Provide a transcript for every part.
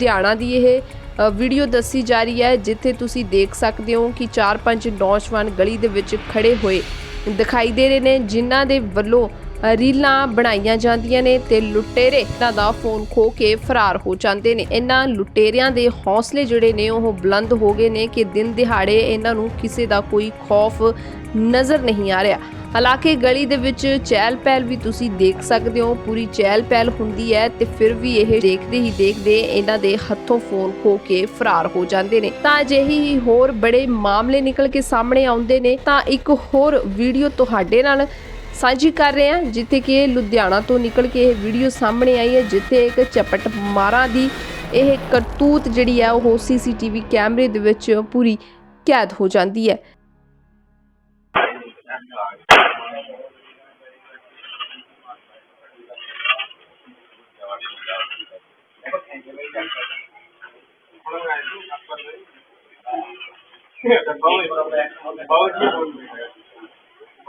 ਹਰਿਆਣਾ ਦੀ ਇਹ ਵੀਡੀਓ ਦੱਸੀ ਜਾ ਰਹੀ ਹੈ, ਜਿੱਥੇ ਤੁਸੀਂ ਦੇਖ ਸਕਦੇ ਹੋ ਕਿ ਚਾਰ ਪੰਜ ਨੌਜਵਾਨ ਗਲੀ ਦੇ ਵਿੱਚ ਖੜੇ ਹੋਏ ਦਿਖਾਈ ਦੇ ਰਹੇ ਨੇ, ਜਿਨ੍ਹਾਂ ਦੇ ਵੱਲੋਂ ਰੀਲਾਂ ਬਣਾਈਆਂ ਜਾਂਦੀਆਂ ਨੇ ਤੇ ਲੁਟੇਰੇ ਇਹਨਾਂ ਦਾ ਫੋਨ ਖੋ ਕੇ ਫਰਾਰ ਹੋ ਜਾਂਦੇ ਨੇ। ਇਹਨਾਂ ਲੁਟੇਰਿਆਂ ਦੇ ਹੌਸਲੇ ਜਿਹੜੇ ਨੇ ਉਹ ਬੁਲੰਦ ਹੋ ਗਏ ਨੇ ਕਿ ਦਿਨ ਦਿਹਾੜੇ ਇਹਨਾਂ ਨੂੰ ਕਿਸੇ ਦਾ ਕੋਈ ਖੌਫ ਨਜ਼ਰ ਨਹੀਂ ਆ ਰਿਹਾ। ਹਾਲਾਂਕਿ ਗਲੀ ਦੇ ਵਿੱਚ ਚਹਿਲ ਪਹਿਲ ਵੀ ਤੁਸੀਂ ਦੇਖ ਸਕਦੇ ਹੋ। ਪੂਰੀ ਚਹਿਲ ਪਹਿਲ ਹੁੰਦੀ ਹੈ ਤੇ ਫਿਰ ਵੀ ਇਹ ਦੇਖਦੇ ਹੀ ਦੇਖਦੇ ਇਹਨਾਂ ਦੇ ਹੱਥੋਂ ਫੋਨ ਖੋ ਕੇ ਫਰਾਰ ਹੋ ਜਾਂਦੇ ਨੇ। ਤਾਂ ਅਜਿਹੀ ਹੀ ਹੋਰ ਬੜੇ ਮਾਮਲੇ ਨਿਕਲ ਕੇ ਸਾਹਮਣੇ ਆਉਂਦੇ ਨੇ। ਤਾਂ ਇੱਕ ਹੋਰ ਵੀਡੀਓ ਤੁਹਾਡੇ ਨਾਲ ਸਾਂਝੀ ਕਰ ਰਹੇ ਹਾਂ, ਜਿੱਥੇ ਕਿ ਲੁਧਿਆਣਾ ਤੋਂ ਨਿਕਲ ਕੇ ਇਹ ਵੀਡੀਓ ਸਾਹਮਣੇ ਆਈ ਹੈ, ਜਿੱਥੇ ਇੱਕ ਚਪਟ ਮਾਰਾਂ ਦੀ ਇਹ ਕਰਤੂਤ ਜਿਹੜੀ ਹੈ, ਉਹ ਸੀਸੀਟੀਵੀ ਕੈਮਰੇ ਦੇ ਵਿੱਚ ਪੂਰੀ ਕੈਦ ਹੋ ਜਾਂਦੀ ਹੈ। ਇਹ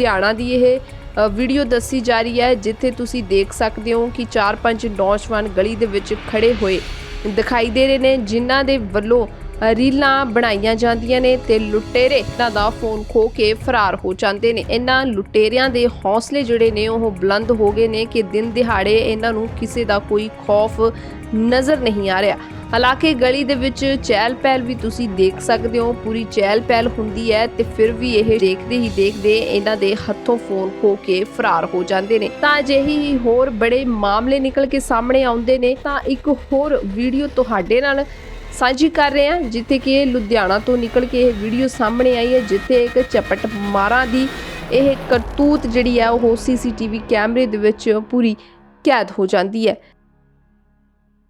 ਹਰਿਆਣਾ ਦੀ ਇਹ ਵੀਡੀਓ ਦੱਸੀ ਜਾ ਰਹੀ ਹੈ, ਜਿੱਥੇ ਤੁਸੀਂ ਦੇਖ ਸਕਦੇ ਹੋ ਕਿ ਚਾਰ ਪੰਜ ਨੌਜਵਾਨ ਗਲੀ ਦੇ ਵਿੱਚ ਖੜੇ ਹੋਏ ਦਿਖਾਈ ਦੇ ਰਹੇ ਨੇ, ਜਿਨ੍ਹਾਂ ਦੇ ਵੱਲੋਂ ਰੀਲਾਂ ਬਣਾਈਆਂ ਜਾਂਦੀਆਂ ਨੇ ਤੇ ਲੁਟੇਰੇ ਇਹਨਾਂ ਦਾ ਫੋਨ ਖੋ ਕੇ ਫਰਾਰ ਹੋ ਜਾਂਦੇ ਨੇ। ਇਹਨਾਂ ਲੁਟੇਰਿਆਂ ਦੇ ਹੌਸਲੇ ਜਿਹੜੇ ਨੇ, ਉਹ ਬੁਲੰਦ ਹੋ ਗਏ ਨੇ ਕਿ ਦਿਨ ਦਿਹਾੜੇ ਇਹਨਾਂ ਨੂੰ ਕਿਸੇ ਦਾ ਕੋਈ ਖੌਫ ਨਜ਼ਰ ਨਹੀਂ ਆ ਰਿਹਾ। ਹਾਲਾਂਕਿ ਗਲੀ ਦੇ ਵਿੱਚ ਚਹਿਲ ਪਹਿਲ ਵੀ ਤੁਸੀਂ ਦੇਖ ਸਕਦੇ ਹੋ, ਪੂਰੀ ਚਹਿਲ ਪਹਿਲ ਹੁੰਦੀ ਹੈ ਤੇ ਫਿਰ ਵੀ ਇਹ ਦੇਖਦੇ ਹੀ ਦੇਖਦੇ ਇਹਨਾਂ ਦੇ ਹੱਥੋਂ ਫੋਨ ਖੋ ਕੇ ਫਰਾਰ ਹੋ ਜਾਂਦੇ ਨੇ। ਤਾਂ ਅਜਿਹੀ ਹੀ ਹੋਰ ਬੜੇ ਮਾਮਲੇ ਨਿਕਲ ਕੇ ਸਾਹਮਣੇ ਆਉਂਦੇ ਨੇ। ਤਾਂ ਇੱਕ ਹੋਰ ਵੀਡੀਓ ਤੁਹਾਡੇ ਨਾਲ ਸਾਂਝੀ ਕਰ ਰਹੇ ਹਾਂ, ਜਿੱਥੇ ਕਿ ਲੁਧਿਆਣਾ ਤੋਂ ਨਿਕਲ ਕੇ ਇਹ ਵੀਡੀਓ ਸਾਹਮਣੇ ਆਈ ਹੈ, ਜਿੱਥੇ ਇੱਕ ਚਪਟ ਮਾਰਾਂ ਦੀ ਇਹ ਕਰਤੂਤ ਜਿਹੜੀ ਹੈ ਉਹ ਸੀਸੀਟੀਵੀ ਕੈਮਰੇ ਦੇ ਵਿੱਚ ਪੂਰੀ ਕੈਦ ਹੋ ਜਾਂਦੀ ਹੈ।